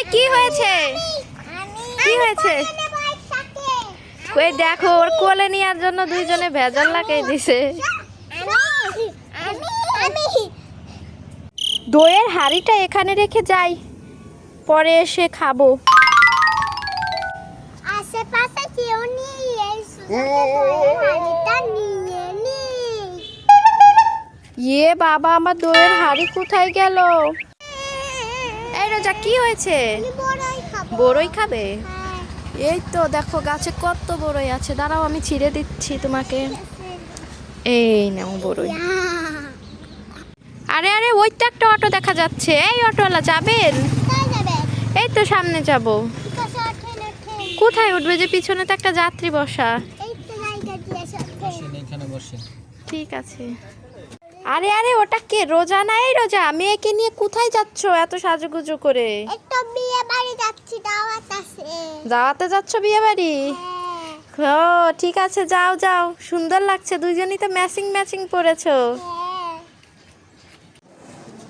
এই কি হয়েছে কি হয়েছে ওই দেখো ওর কোলে নেওয়ার জন্য দুইজনে ভেজাল লাগাই দিছে দইয়ের হাঁড়িটা এখানে রেখে যাই পরে এসে খাব আশেপাশে কেউ নেই এই সুযোগে হাড়িটা নিয়ে নি ইয়ে বাবা আমার দইয়ের হাড়ি কোথায় গেল রোজা কি হয়েছে? বড়ই খাবে। হ্যাঁ, এই তো দেখো গাছে কত বড়ই আছে। দাঁড়াও আমি ছিঁড়ে দিচ্ছি তোমাকে। এই নাও বড়ই। আরে আরে ওই তো একটা অটো দেখা যাচ্ছে। এই অটোওয়ালা যাবেন? যাবে? এই তো সামনে যাব। কোথায় উঠবে যে পিছনে তো একটা যাত্রী বসা? ঠিক আছে। আরে আরে ওটা কে? রোজা না এই রোজা? মেয়েকে নিয়ে কোথায় যাচ্ছ এত সাজুগুজু করে? একটু বিয়ে বাড়ি যাচ্ছি দাওয়াত আছে। যাওয়াতে যাচ্ছ বিয়ে বাড়ি? হ্যাঁ, ও ঠিক আছে যাও যাও। সুন্দর লাগছে দুজনই তো ম্যাচিং ম্যাচিং পরেছো। হ্যাঁ।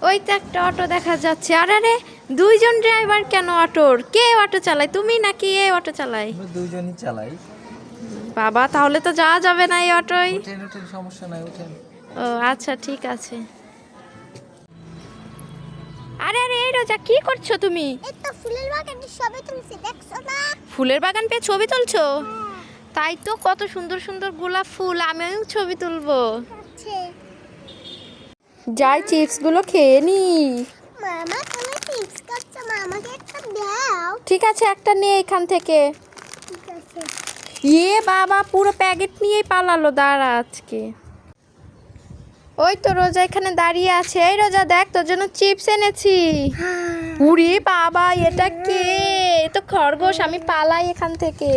ওই তো একটা অটো দেখা যাচ্ছে। আরে আরে দুইজন ড্রাইভার কেন অটোর? কে অটো চালায়? তুমি নাকি এ অটো চালায়? আমরা দুইজনই চালাই। বাবা তাহলে তো যাওয়া যাবে না এই অটোয়। সমস্যা নাই উঠেন ও আচ্ছা ঠিক আছে। আরে আরে এই রোজা কি করছ তুমি? ফুলের বাগানে সবে তুলছি দেখছ না? ফুলের বাগান পেয়ে ছবি তুলছো? তাই তো কত সুন্দর সুন্দর গোলাপ ফুল আমিও ছবি তুলবো। আছে যাই চিপসগুলো খেয়ে নি। মামা তুমি টিপস করছ মা আমাকে একটা দাও। ঠিক আছে একটা নিয়ে এখান থেকে। ঠিক আছে। ইয়ে বাবা পুরো প্যাকেট নিয়েই পালালো দাঁড়া আজকে। ওই তো রোজা এখানে দাঁড়িয়ে আছে। এই রোজা দেখ তোর জন্য চিপস এনেছি। উড়ি বাবা এটা কে? এ তো খরগোশ আমি পালাই এখান থেকে।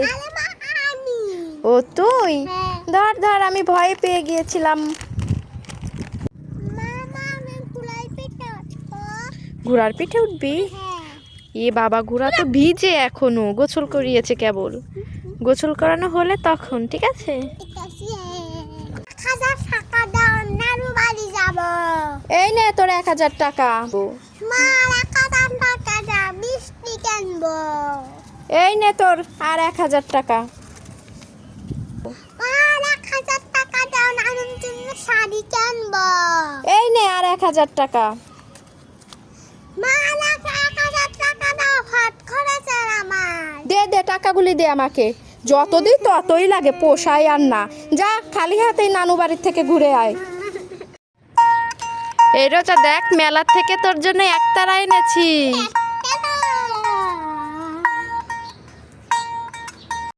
ও তুই? হ্যাঁ। ধর ধর আমি ভয় পেয়ে গিয়েছিলাম। ঘোড়ার পিঠে উঠবি? হ্যাঁ। এ বাবা ঘোড়া তো ভিজে এখনও গোসল করিয়েছে কেবল। গোসল করানো হলে তখন ঠিক আছে ঠিক আছে হাজার টাকা দাও নানু বাড়ি যাব এই নে তোর এক হাজার টাকা। এই নে তোর আর এক হাজার টাকা। এই নে আর এক হাজার টাকা। দে দে টাকাগুলি দে আমাকে। যত দিই ততই লাগে পোষায় আর না। যা খালি হাতেই নানু বাড়ির থেকে ঘুরে আয়। এই রোজা দেখ মেলা থেকে তোর জন্য একতারা এনেছি।